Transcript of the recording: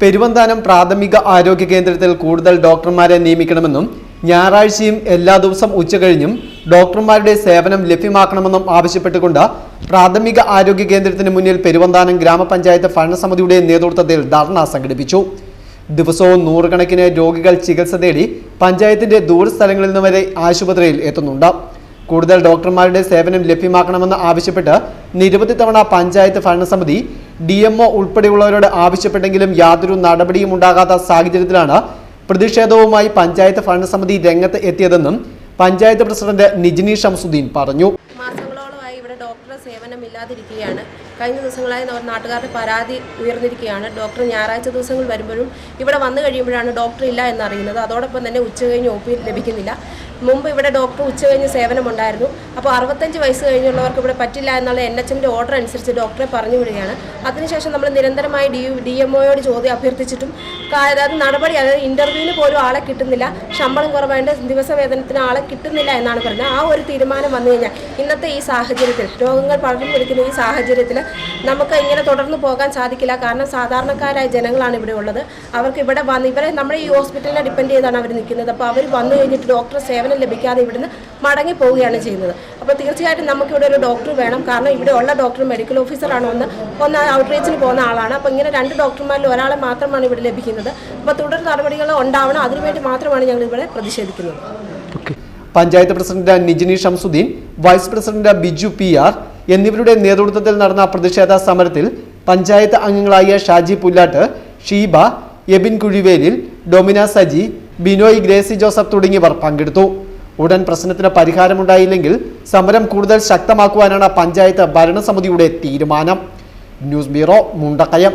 പെരുവന്താനം പ്രാഥമിക ആരോഗ്യ കേന്ദ്രത്തിൽ കൂടുതൽ ഡോക്ടർമാരെ നിയമിക്കണമെന്നും ഞായറാഴ്ചയും എല്ലാ ദിവസം ഉച്ചകഴിഞ്ഞും ഡോക്ടർമാരുടെ സേവനം ലഭ്യമാക്കണമെന്നും ആവശ്യപ്പെട്ടുകൊണ്ട് പ്രാഥമിക ആരോഗ്യ കേന്ദ്രത്തിന് മുന്നിൽ പെരുവന്താനം ഗ്രാമപഞ്ചായത്ത് ഭരണസമിതിയുടെ നേതൃത്വത്തിൽ ധർണ സംഘടിപ്പിച്ചു. ദിവസവും നൂറുകണക്കിന് രോഗികൾ ചികിത്സ തേടി പഞ്ചായത്തിന്റെ ദൂരസ്ഥലങ്ങളിൽ നിന്ന് വരെ ആശുപത്രിയിൽ എത്തുന്നുണ്ട്. കൂടുതൽ ഡോക്ടർമാരുടെ സേവനം ലഭ്യമാക്കണമെന്ന് ആവശ്യപ്പെട്ട് നിരവധി തവണ പഞ്ചായത്ത് ഭരണസമിതി ഡി എം ഒ ഉൾപ്പെടെയുള്ളവരോട് ആവശ്യപ്പെട്ടെങ്കിലും യാതൊരു നടപടിയും ഉണ്ടാകാത്ത സാഹചര്യത്തിലാണ് പ്രതിഷേധവുമായി പഞ്ചായത്ത് ഭരണസമിതി രംഗത്ത് എത്തിയതെന്നും പഞ്ചായത്ത് പ്രസിഡന്റ് നിജിനി ഷംസുദ്ദീൻ പറഞ്ഞു. മാസങ്ങളോളമായി ഇവിടെ ഡോക്ടറെ സേവനം ഇല്ലാതിരിക്കുകയാണ്. കഴിഞ്ഞ ദിവസങ്ങളായി നാട്ടുകാരുടെ പരാതി ഉയർന്നിരിക്കുകയാണ്. ഡോക്ടർ ഞായറാഴ്ച ദിവസങ്ങൾ വരുമ്പോഴും ഇവിടെ വന്നു കഴിയുമ്പോഴാണ് ഡോക്ടർ ഇല്ല എന്നറിയുന്നത്. അതോടൊപ്പം തന്നെ ഉച്ചകഴിഞ്ഞ് ഒ പി ലഭിക്കുന്നില്ല. മുമ്പ് ഇവിടെ ഡോക്ടർ ഉച്ച കഴിഞ്ഞ് സേവനമുണ്ടായിരുന്നു. അപ്പോൾ അറുപത്തഞ്ച് വയസ്സ് കഴിഞ്ഞുള്ളവർക്ക് ഇവിടെ പറ്റില്ല എന്നുള്ള എൻ എച്ച് എമ്മിന്റെ ഓർഡർ അനുസരിച്ച് ഡോക്ടറെ പറഞ്ഞു വിടുകയാണ്. അതിനുശേഷം നമ്മൾ നിരന്തരമായി ഡി ഡി എം ഒയോട് ചോദ്യം അഭ്യർത്ഥിച്ചിട്ടും അതായത് നടപടി അതായത് ഇന്റർവ്യൂവിന് പോലും ആളെ കിട്ടുന്നില്ല. ശമ്പളം കുറവായതുകൊണ്ട് ദിവസവേതനത്തിന് ആളെ കിട്ടുന്നില്ല എന്നാണ് പറയുന്നത് ആ ഒരു തീരുമാനം വന്നു കഴിഞ്ഞാൽ ഇന്നത്തെ ഈ സാഹചര്യത്തിൽ രോഗങ്ങൾ പടർന്നു പിടിക്കുന്ന ഈ സാഹചര്യത്തിൽ നമുക്ക് ഇങ്ങനെ തുടർന്ന് പോകാൻ സാധിക്കില്ല. കാരണം സാധാരണക്കാരായ ജനങ്ങളാണ് ഇവിടെ ഉള്ളത്. അവർക്ക് ഇവിടെ വന്ന് ഇവരെ നമ്മുടെ ഈ ഹോസ്പിറ്റലിനെ ഡിപ്പെൻഡ് ചെയ്താണ് അവർ നിൽക്കുന്നത്. അപ്പോൾ അവർ വന്നു കഴിഞ്ഞിട്ട് ഡോക്ടർ സേവനം ലഭിക്കാതെ ഇവിടുന്ന് മടങ്ങി പോവുകയാണ് ചെയ്യുന്നത്. അപ്പോൾ തീർച്ചയായിട്ടും നമുക്കിവിടെ ഒരു ഡോക്ടർ വേണം. കാരണം ഇവിടെ ഉള്ള ഡോക്ടർ മെഡിക്കൽ ഓഫീസറാണ് ഒന്ന് ഒന്ന് ഔട്ട്റീച്ചിന് പോകുന്ന ആളാണ്. അപ്പോൾ ഇങ്ങനെ രണ്ട് ഡോക്ടർമാരിൽ ഒരാളെ മാത്രമാണ് ഇവിടെ ലഭിക്കുന്നത്. അപ്പോൾ തുടർ നടപടികൾ ഉണ്ടാവണം. അതിനുവേണ്ടി മാത്രമാണ് ഞങ്ങൾ ഇവിടെ പ്രതിഷേധിക്കുന്നത്. Panchayat president Nijini Shamsuddin vice president Biju P R എന്നിവരുടെ നേതൃത്വത്തിൽ നടന്ന പ്രതിഷേധ സമരത്തിൽ പഞ്ചായത്ത് അംഗങ്ങളായ ഷാജി പുല്ലാട്ട് ഷീബ എബിൻ കുഴിവേലിൽ ഡൊമിന സജി ബിനോയ് ഗ്രേസി ജോസഫ് തുടങ്ങിയവർ പങ്കെടുത്തു. ഉടൻ പ്രശ്നത്തിന് പരിഹാരമുണ്ടായില്ലെങ്കിൽ സമരം കൂടുതൽ ശക്തമാക്കുവാനാണ് പഞ്ചായത്ത് ഭരണസമിതിയുടെ തീരുമാനം. News bureau Mundakayam.